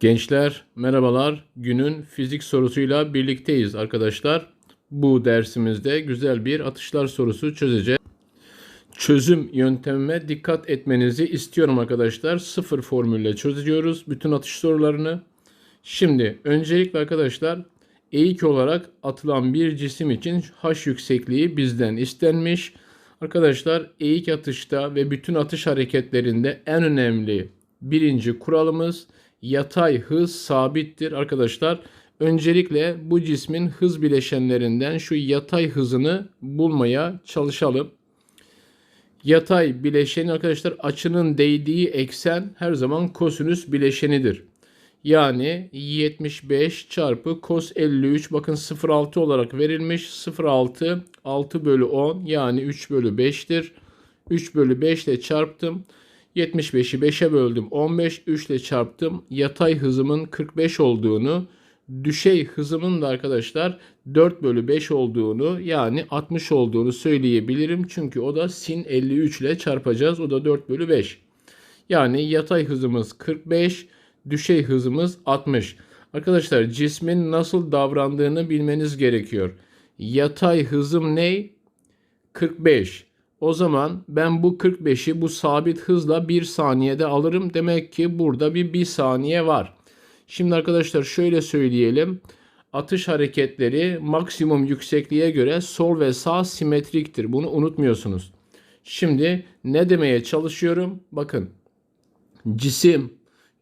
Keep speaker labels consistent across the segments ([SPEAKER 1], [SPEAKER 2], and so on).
[SPEAKER 1] Gençler merhabalar. Günün fizik sorusuyla birlikteyiz arkadaşlar. Bu dersimizde güzel bir atışlar sorusu çözeceğiz. Çözüm yöntemime dikkat etmenizi istiyorum arkadaşlar. Sıfır formülle çözüyoruz bütün atış sorularını. Şimdi öncelikle arkadaşlar eğik olarak atılan bir cisim için h yüksekliği bizden istenmiş. Arkadaşlar eğik atışta ve bütün atış hareketlerinde en önemli birinci kuralımız yatay hız sabittir arkadaşlar. Öncelikle bu cismin hız bileşenlerinden şu yatay hızını bulmaya çalışalım. Yatay bileşeni arkadaşlar açının değdiği eksen her zaman kosinüs bileşenidir. Yani 75 çarpı cos 53 bakın 0.6 olarak verilmiş. 0.6 6 bölü 10 yani 3 bölü 5'tir. 3 bölü 5 ile çarptım. 75'i 5'e böldüm 15 3 ile çarptım. Yatay hızımın 45 olduğunu düşey hızımın da arkadaşlar 4 bölü 5 olduğunu yani 60 olduğunu söyleyebilirim. Çünkü o da sin 53 ile çarpacağız. O da 4 bölü 5. Yani yatay hızımız 45 düşey hızımız 60. Arkadaşlar cismin nasıl davrandığını bilmeniz gerekiyor. Yatay hızım ne? 45. O zaman ben bu 45'i bu sabit hızla 1 saniyede alırım. Demek ki burada bir 1 saniye var. Şimdi arkadaşlar şöyle söyleyelim. Atış hareketleri maksimum yüksekliğe göre sol ve sağ simetriktir. Bunu unutmuyorsunuz. Şimdi ne demeye çalışıyorum? Bakın. Cisim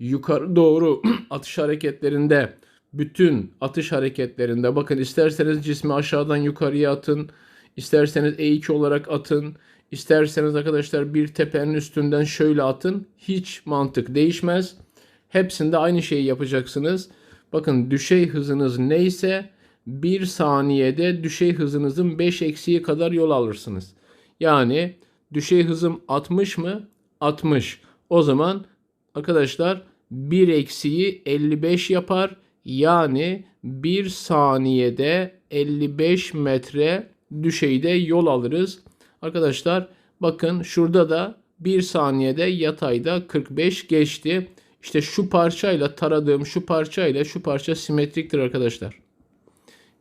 [SPEAKER 1] yukarı doğru atış hareketlerinde bütün atış hareketlerinde bakın isterseniz cismi aşağıdan yukarıya atın, isterseniz E2 olarak atın, isterseniz arkadaşlar bir tepenin üstünden şöyle atın. Hiç mantık değişmez. Hepsinde aynı şeyi yapacaksınız. Bakın düşey hızınız neyse bir saniyede düşey hızınızın 5 eksiği kadar yol alırsınız. Yani düşey hızım 60 mı? 60. O zaman arkadaşlar 1 eksiği 55 yapar. Yani 1 saniyede 55 metre düşeyde yol alırız. Arkadaşlar bakın şurada da 1 saniyede yatayda 45 geçti. İşte şu parçayla taradığım şu parçayla şu parça simetriktir arkadaşlar.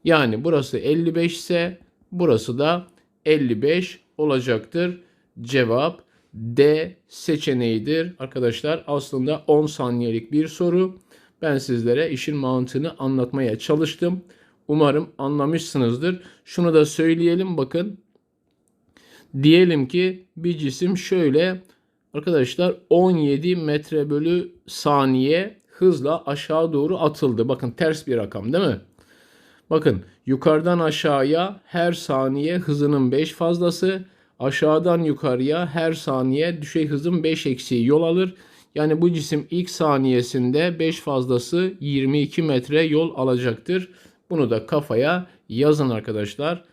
[SPEAKER 1] Yani burası 55 ise burası da 55 olacaktır. Cevap D seçeneğidir arkadaşlar. Aslında 10 saniyelik bir soru. Ben sizlere işin mantığını anlatmaya çalıştım. Umarım anlamışsınızdır. Şunu da söyleyelim bakın. Diyelim ki bir cisim şöyle arkadaşlar 17 metre bölü saniye hızla aşağı doğru atıldı. Bakın ters bir rakam değil mi? Bakın yukarıdan aşağıya her saniye hızının 5 fazlası aşağıdan yukarıya her saniye düşey hızın 5 eksiği yol alır. Yani bu cisim ilk saniyesinde 5 fazlası 22 metre yol alacaktır. Bunu da kafaya yazın arkadaşlar.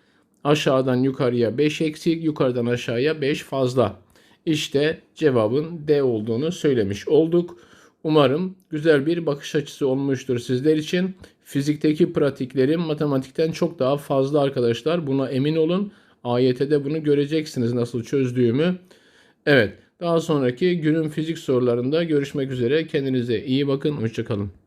[SPEAKER 1] Aşağıdan yukarıya 5 eksik, yukarıdan aşağıya 5 fazla. İşte cevabın D olduğunu söylemiş olduk. Umarım güzel bir bakış açısı olmuştur sizler için. Fizikteki pratiklerim matematikten çok daha fazla arkadaşlar. Buna emin olun. AYT'de bunu göreceksiniz nasıl çözdüğümü. Evet, daha sonraki günün fizik sorularında görüşmek üzere. Kendinize iyi bakın. Hoşçakalın.